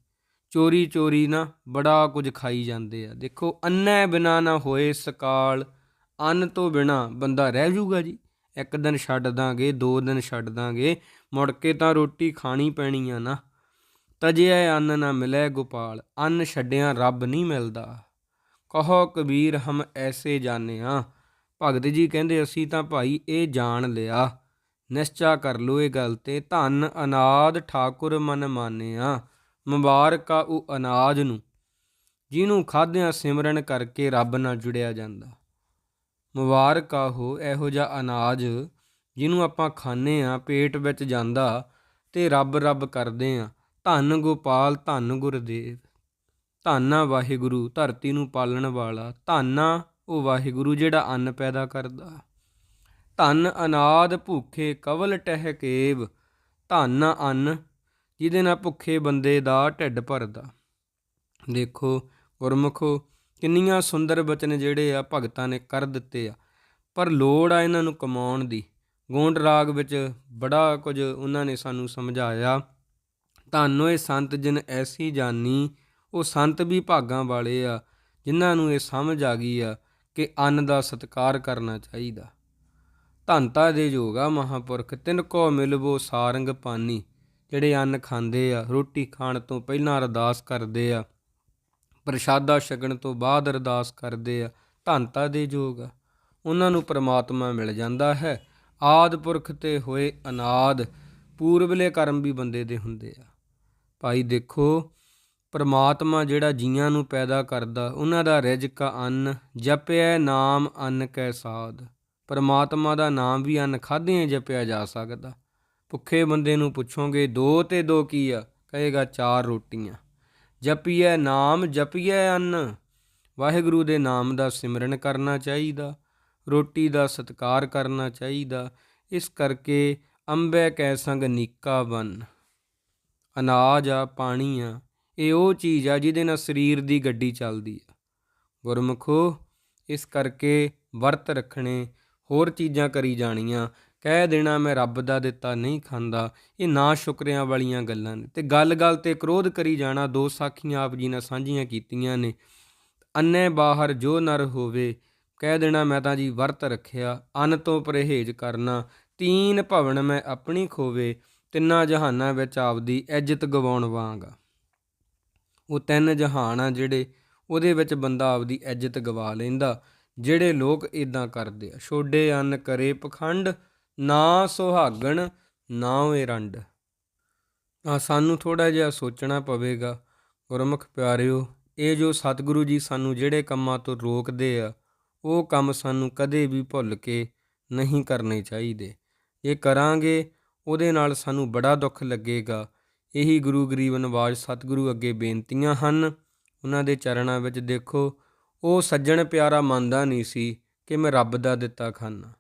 ਚੋਰੀ ਚੋਰੀ ਨਾ, ਬੜਾ ਕੁਝ ਖਾਈ ਜਾਂਦੇ ਆ। ਦੇਖੋ ਅੰਨੈ ਬਿਨਾ ਨਾ ਹੋਏ ਸਕਾਲ, ਅੰਨ ਤੋਂ ਬਿਨਾ ਬੰਦਾ ਰਹਿ ਜੂਗਾ ਜੀ। ਇੱਕ ਦਿਨ ਛੱਡ ਦਾਂਗੇ, ਦੋ ਦਿਨ ਛੱਡ ਦਾਂਗੇ, ਮੁੜ ਕੇ ਤਾਂ ਰੋਟੀ ਖਾਣੀ ਪੈਣੀ ਆ ਨਾ। ਤਜੇ ਅੰਨ ਨਾ ਮਿਲੇ ਗੋਪਾਲ, ਅੰਨ ਛੱਡਿਆਂ ਰੱਬ ਨਹੀਂ ਮਿਲਦਾ। ਕਹੋ ਕਬੀਰ, ਹਮ ਐਸੇ ਜਾਣਿਆ। ਭਗਤ ਜੀ ਕਹਿੰਦੇ, ਅਸੀਂ ਤਾਂ ਭਾਈ ਇਹ ਜਾਣ ਲਿਆ। ਨਿਸ਼ਚਾ ਕਰ ਲੋ ਇਹ ਗੱਲ ਤੇ, ਧੰਨ ਅਨਾਦ ਠਾਕੁਰ ਮਨ ਮਾਨਿਆ। ਮੁਬਾਰਕਾ ਉਹ ਅਨਾਜ ਨੂੰ। ਜਿਹਨੂੰ ਖਾਦਿਆਂ ਸਿਮਰਨ ਕਰਕੇ ਰੱਬ ਨਾਲ ਜੁੜਿਆ ਜਾਂਦਾ। ਮੁਬਾਰਕਾ ਹੋ, ਇਹੋ ਜਿਹਾ ਅਨਾਜ ਜਿਹਨੂੰ ਆਪਾਂ ਖਾਂਦੇ ਆ ਪੇਟ ਵਿੱਚ ਜਾਂਦਾ ਤੇ ਰੱਬ ਰੱਬ ਕਰਦੇ ਆ ਧੰਨ ਗੋਪਾਲ, ਧੰਨ ਗੁਰਦੇਵ, ਧੰਨਾ ਵਾਹਿਗੁਰੂ, ਧਰਤੀ ਨੂੰ ਪਾਲਣ ਵਾਲਾ, ਧੰਨਾ ਉਹ ਵਾਹਿਗੁਰੂ ਜਿਹੜਾ ਅੰਨ ਪੈਦਾ ਕਰਦਾ। ਧੰਨ ਅਨਾਦ ਭੁੱਖੇ ਕਵਲ ਟਹਿ ਕੇਵ ਧੰਨ ਅੰਨ ਜਿਹਦੇ ਨਾਲ ਭੁੱਖੇ ਬੰਦੇ ਦਾ ਢਿੱਡ ਭਰਦਾ। ਦੇਖੋ ਗੁਰਮੁਖੋ ਕਿੰਨੀਆਂ ਸੁੰਦਰ ਬਚਨ ਜਿਹੜੇ ਆ ਭਗਤਾਂ ਨੇ ਕਰ ਦਿੱਤੇ ਆ। ਪਰ ਲੋੜ ਆ ਇਹਨਾਂ ਨੂੰ ਕਮਾਉਣ ਦੀ। ਗੋਂਡ ਰਾਗ ਵਿੱਚ ਬੜਾ ਕੁਝ ਉਹਨਾਂ ਨੇ ਸਾਨੂੰ ਸਮਝਾਇਆ। ਧੰਨ ਇਹ ਸੰਤ ਜਿਨ ਐਸੀ ਜਾਨੀ, ਉਹ ਸੰਤ ਵੀ ਭਾਗਾਂ ਵਾਲੇ ਆ, ਜਿਨ੍ਹਾਂ ਨੂੰ ਇਹ ਸਮਝ ਆ ਗਈ ਆ ਕਿ ਅੰਨ ਦਾ ਸਤਿਕਾਰ ਕਰਨਾ ਚਾਹੀਦਾ। ਧੰਤਾ ਦੇ ਜੋਗਾ ਮਹਾਪੁਰਖ, ਤਿਨ ਕੋ ਮਿਲਵੋ ਸਾਰੰਗ ਪਾਨੀ। ਜਿਹੜੇ ਅੰਨ ਖਾਂਦੇ ਆ, ਰੋਟੀ ਖਾਣ ਤੋਂ ਪਹਿਲਾਂ ਅਰਦਾਸ ਕਰਦੇ ਆ। ਪ੍ਰਸ਼ਾਦਾ ਛਕਣ ਤੋਂ ਬਾਅਦ ਅਰਦਾਸ ਕਰਦੇ ਆ ਧੰਤਾ ਦੇ ਯੋਗ ਆ। ਉਹਨਾਂ ਨੂੰ ਪ੍ਰਮਾਤਮਾ ਮਿਲ ਜਾਂਦਾ ਹੈ। ਆਦ ਪੁਰਖ ਤੇ ਹੋਏ ਅਨਾਦ, ਪੂਰਬਲੇ ਕਰਮ ਵੀ ਬੰਦੇ ਦੇ ਹੁੰਦੇ ਆ। ਭਾਈ ਦੇਖੋ, ਪਰਮਾਤਮਾ ਜਿਹੜਾ ਜੀਆਂ ਨੂੰ ਪੈਦਾ ਕਰਦਾ, ਉਹਨਾਂ ਦਾ ਰਿਜ਼ਕ ਅੰਨ, ਜਪਿਆ ਨਾਮ ਅੰਨ ਕੈ ਸਾਧ। ਪਰਮਾਤਮਾ ਦਾ ਨਾਮ ਵੀ ਅੰਨ ਖਾਧਿਆਂ ਜਪਿਆ ਜਾ ਸਕਦਾ। ਭੁੱਖੇ ਬੰਦੇ ਨੂੰ ਪੁੱਛੋਗੇ, ਦੋ ਤੇ ਦੋ ਕੀ ਆ? ਕਹੇਗਾ, ਚਾਰ ਰੋਟੀਆਂ। ਜਪੀਐ ਨਾਮ, ਜਪੀਐ ਅੰਨ। ਵਾਹਿਗੁਰੂ ਦੇ ਨਾਮ ਦਾ ਸਿਮਰਨ ਕਰਨਾ ਚਾਹੀਦਾ, ਰੋਟੀ ਦਾ ਸਤਕਾਰ ਕਰਨਾ ਚਾਹੀਦਾ, ਇਸ ਕਰਕੇ ਅੰਬੈ ਕੈ ਸੰਗ ਨੀਕਾ ਬਨ। ਅਨਾਜ ਆ, ਪਾਣੀ ਆ, ਇਹ ਉਹ ਚੀਜ਼ ਆ ਜਿਹਦੇ ਨਾਲ ਸਰੀਰ ਦੀ ਗੱਡੀ ਚੱਲਦੀ ਆ। ਗੁਰਮੁਖੋ, ਇਸ ਕਰਕੇ ਵਰਤ ਰੱਖਣੇ ਹੋਰ ਚੀਜ਼ਾਂ ਕਰੀ ਜਾਣੀਆਂ ਕਹਿ ਦੇਣਾ ਮੈਂ ਰੱਬ ਦਾ ਦਿੱਤਾ, ਨਹੀਂ ਖਾਂਦਾ। ਇਹ ਨਾ ਸ਼ੁਕਰਿਆਂ ਵਾਲੀਆਂ ਗੱਲਾਂ ਨੇ। ਤੇ ਗੱਲ-ਗੱਲ ਤੇ ਕ੍ਰੋਧ ਕਰੀ ਜਾਣਾ, ਦੋ ਸਾਖੀਆਂ ਆਪ ਜੀ ਨਾਲ ਸਾਂਝੀਆਂ ਕੀਤੀਆਂ ਨੇ। ਅੰਨੇ ਬਾਹਰ ਜੋ ਨਰ ਹੋਵੇ, ਕਹਿ ਦੇਣਾ ਮੈਂ ਤਾਂ ਜੀ ਵਰਤ ਰੱਖਿਆ, ਅੰਨ ਤੋਂ ਪਰਹੇਜ਼ ਕਰਨਾ। ਤੀਨ ਭਵਨ ਮੈਂ ਆਪਣੀ ਖੋਵੇ, ਤਿੰਨਾਂ ਜਹਾਨਾਂ ਵਿੱਚ ਆਪਦੀ ਇੱਜ਼ਤ ਗਵਾਉਣ ਵਾਂਗਾ। ਉਹ ਤਿੰਨ ਜਹਾਨ ਆ ਜਿਹੜੇ, ਉਹਦੇ ਵਿੱਚ ਬੰਦਾ ਆਪਦੀ ਇੱਜ਼ਤ ਗਵਾ ਲੈਂਦਾ, ਜਿਹੜੇ ਲੋਕ ਇਦਾਂ ਕਰਦੇ ਆ। ਛੋਡੇ ਅੰਨ ਕਰੇ ਪਖੰਡ ਨਾ ਸੁਹਾਗਣ, ਨਾ ਏ ਰੰਡ। ਆ ਸਾਨੂੰ ਥੋੜਾ ਜਿਹਾ ਸੋਚਣਾ ਪਵੇਗਾ, ਗੁਰਮੁਖ ਪਿਆਰਿਓ, ਇਹ ਜੋ ਸਤਿਗੁਰੂ ਜੀ ਸਾਨੂੰ ਜਿਹੜੇ ਕੰਮਾਂ ਤੋਂ ਰੋਕਦੇ ਆ, ਉਹ ਕੰਮ ਸਾਨੂੰ ਕਦੇ ਵੀ ਭੁੱਲ ਕੇ ਨਹੀਂ ਕਰਨੇ ਚਾਹੀਦੇ। ਇਹ ਕਰਾਂਗੇ, ਉਹਦੇ ਨਾਲ ਸਾਨੂੰ ਬੜਾ ਦੁੱਖ ਲੱਗੇਗਾ। ਇਹੀ ਗੁਰੂ ਗਰੀਬ ਨਵਾਜ ਸਤਿਗੁਰੂ ਅੱਗੇ ਬੇਨਤੀਆਂ ਹਨ। ਉਹਨਾਂ ਦੇ ਚਰਨਾਂ ਵਿੱਚ ਦੇਖੋ, ਉਹ ਸੱਜਣ ਪਿਆਰਾ ਮੰਨਦਾ ਨਹੀਂ ਸੀ ਕਿ ਮੈਂ ਰੱਬ ਦਾ ਦਿੱਤਾ ਖਾਨਾ।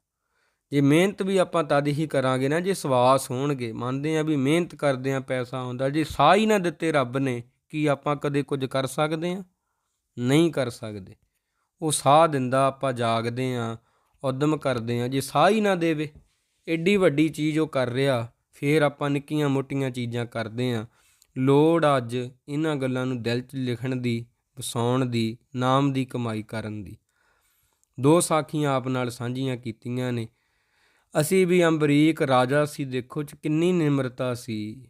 ਜੇ ਮਿਹਨਤ ਵੀ ਆਪਾਂ ਤਦ ਹੀ ਕਰਾਂਗੇ ਨਾ, ਜੇ ਸਵਾਸ ਹੋਣਗੇ। ਮੰਨਦੇ ਆ ਵੀ ਮਿਹਨਤ ਕਰਦੇ ਆ ਪੈਸਾ ਆਉਂਦਾ ਜੇ ਸਾਹ ਹੀ ਨਾ ਦਿੱਤੇ ਰੱਬ ਨੇ, ਕੀ ਆਪਾਂ ਕਦੇ ਕੁਝ ਕਰ ਸਕਦੇ ਆ ਨਹੀਂ ਕਰ ਸਕਦੇ। ਉਹ ਸਾਹ ਦਿੰਦਾ, ਆਪਾਂ ਜਾਗਦੇ ਆ ਉਦਮ ਕਰਦੇ ਆ ਜੇ ਸਾਹ ਹੀ ਨਾ ਦੇਵੇ ਐਡੀ ਵੱਡੀ ਚੀਜ਼ ਉਹ ਕਰ ਰਿਹਾ, ਫੇਰ ਆਪਾਂ ਨਿੱਕੀਆਂ ਮੋਟੀਆਂ ਚੀਜ਼ਾਂ ਕਰਦੇ ਆ ਲੋੜ ਅੱਜ ਇਹਨਾਂ ਗੱਲਾਂ ਨੂੰ ਦਿਲ 'ਚ ਲਿਖਣ ਦੀ, ਵਸਾਉਣ ਦੀ, ਨਾਮ ਦੀ ਕਮਾਈ ਕਰਨ ਦੀ। ਦੋ ਸਾਖੀਆਂ ਆਪ ਨਾਲ ਸਾਂਝੀਆਂ ਕੀਤੀਆਂ ਨੇ। ਅਸੀਂ ਵੀ ਅੰਬਰੀਕ ਰਾਜਾ ਸੀ, ਦੇਖੋ ਚ ਕਿੰਨੀ ਨਿਮਰਤਾ ਸੀ।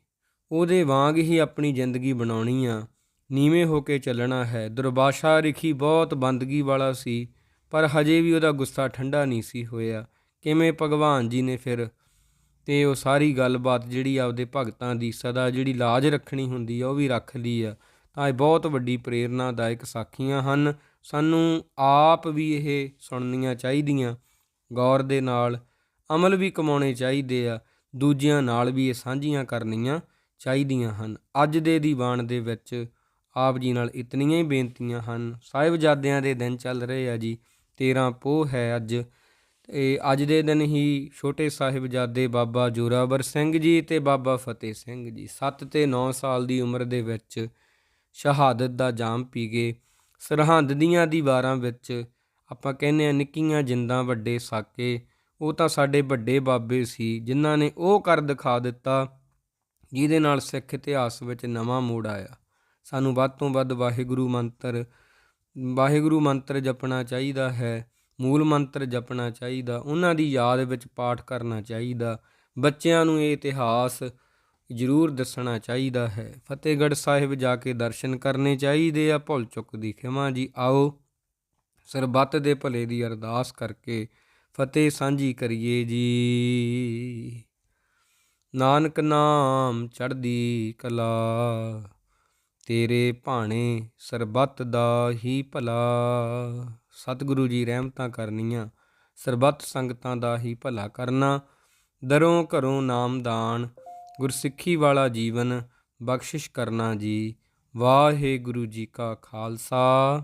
ਉਹਦੇ ਵਾਂਗ ਹੀ ਆਪਣੀ ਜ਼ਿੰਦਗੀ ਬਣਾਉਣੀ ਆ। ਨੀਵੇਂ ਹੋ ਕੇ ਚੱਲਣਾ ਹੈ। ਦੁਰਬਾਸ਼ਾ ਰਿਖੀ ਬਹੁਤ ਬੰਦਗੀ ਵਾਲਾ ਸੀ, ਪਰ ਹਜੇ ਵੀ ਉਹਦਾ ਗੁੱਸਾ ਠੰਡਾ ਨਹੀਂ ਸੀ ਹੋਇਆ। ਕਿਵੇਂ ਭਗਵਾਨ ਜੀ ਨੇ ਫਿਰ ਤੇ ਉਹ ਸਾਰੀ ਗੱਲਬਾਤ ਜਿਹੜੀ ਆਪਦੇ ਭਗਤਾਂ ਦੀ, ਸਦਾ ਜਿਹੜੀ ਲਾਜ ਰੱਖਣੀ ਹੁੰਦੀ ਆ, ਉਹ ਵੀ ਰੱਖ ਲਈ ਆ। ਤਾਂ ਇਹ ਬਹੁਤ ਵੱਡੀ ਪ੍ਰੇਰਨਾਦਾਇਕ ਸਾਖੀਆਂ ਹਨ। ਸਾਨੂੰ ਆਪ ਵੀ ਇਹ ਸੁਣਨੀਆਂ ਚਾਹੀਦੀਆਂ। ਗੌਰ ਦੇ ਨਾਲ ਅਮਲ ਵੀ ਕਮਾਉਣੇ ਚਾਹੀਦੇ ਆ, ਦੂਜਿਆਂ ਨਾਲ ਵੀ ਇਹ ਸਾਂਝੀਆਂ ਕਰਨੀਆਂ ਚਾਹੀਦੀਆਂ ਹਨ। ਅੱਜ ਦੇ ਦੀਵਾਨ ਦੇ ਵਿੱਚ ਆਪ ਜੀ ਨਾਲ ਇਤਨੀਆਂ ਹੀ ਬੇਨਤੀਆਂ ਹਨ। ਸਾਹਿਬਜ਼ਾਦਿਆਂ ਦੇ ਦਿਨ ਚੱਲ ਰਹੇ ਆ ਜੀ 13 ਪੋਹ ਹੈ ਅੱਜ। ਤੇ ਅੱਜ ਦੇ ਦਿਨ ਹੀ ਛੋਟੇ ਸਾਹਿਬਜ਼ਾਦੇ ਬਾਬਾ ਜੋਰਾਵਰ ਸਿੰਘ ਜੀ ਤੇ ਬਾਬਾ ਫਤਿਹ ਸਿੰਘ ਜੀ 7 ਤੇ 9 ਸਾਲ ਦੀ ਉਮਰ ਦੇ ਵਿੱਚ ਸ਼ਹਾਦਤ ਦਾ ਜਾਮ ਪੀ ਗਏ। ਸਰਹੰਦ ਦੀਆਂ ਦੀਵਾਰਾਂ ਵਿੱਚ ਆਪਾਂ ਕਹਿੰਦੇ ਆ, ਨਿੱਕੀਆਂ ਜਿੰਦਾਂ ਵੱਡੇ ਸਾਕੇ ਉਹ ਤਾਂ ਸਾਡੇ ਵੱਡੇ ਬਾਬੇ ਸੀ, ਜਿਨ੍ਹਾਂ ਨੇ ਉਹ ਕਰ ਦਿਖਾ ਦਿੱਤਾ, ਜਿਹਦੇ ਨਾਲ ਸਿੱਖ ਇਤਿਹਾਸ ਵਿੱਚ ਨਵਾਂ ਮੋੜ ਆਇਆ। ਸਾਨੂੰ ਵੱਧ ਤੋਂ ਵੱਧ ਵਾਹਿਗੁਰੂ ਮੰਤਰ ਵਾਹਿਗੁਰੂ ਮੰਤਰ ਜਪਣਾ ਚਾਹੀਦਾ ਹੈ, ਮੂਲ ਮੰਤਰ ਜਪਣਾ ਚਾਹੀਦਾ, ਉਹਨਾਂ ਦੀ ਯਾਦ ਵਿੱਚ ਪਾਠ ਕਰਨਾ ਚਾਹੀਦਾ, ਬੱਚਿਆਂ ਨੂੰ ਇਹ ਇਤਿਹਾਸ ਜ਼ਰੂਰ ਦੱਸਣਾ ਚਾਹੀਦਾ ਹੈ। ਫਤਿਹਗੜ੍ਹ ਸਾਹਿਬ ਜਾ ਕੇ ਦਰਸ਼ਨ ਕਰਨੇ ਚਾਹੀਦੇ ਆ, ਭੁੱਲ ਚੁੱਕ ਦੀ ਖਿਮਾ ਜੀ, ਆਓ ਸਰਬੱਤ ਦੇ ਭਲੇ ਦੀ ਅਰਦਾਸ ਕਰਕੇ ਫਤਿਹ ਸਾਂਝੀ ਕਰੀਏ ਜੀ। ਨਾਨਕ ਨਾਮ ਚੜ੍ਹਦੀ ਕਲਾ, ਤੇਰੇ ਭਾਣੇ ਸਰਬੱਤ ਦਾ ਹੀ ਭਲਾ। ਸਤਿਗੁਰੂ ਜੀ ਰਹਿਮਤਾਂ ਕਰਨੀਆਂ, ਸਰਬੱਤ ਸੰਗਤਾਂ ਦਾ ਹੀ ਭਲਾ ਕਰਨਾ। ਦਰੋਂ ਘਰੋਂ ਨਾਮਦਾਨ ਗੁਰਸਿੱਖੀ ਵਾਲਾ ਜੀਵਨ ਬਖਸ਼ਿਸ਼ ਕਰਨਾ ਜੀ। ਵਾਹਿਗੁਰੂ ਜੀ ਕਾ ਖਾਲਸਾ।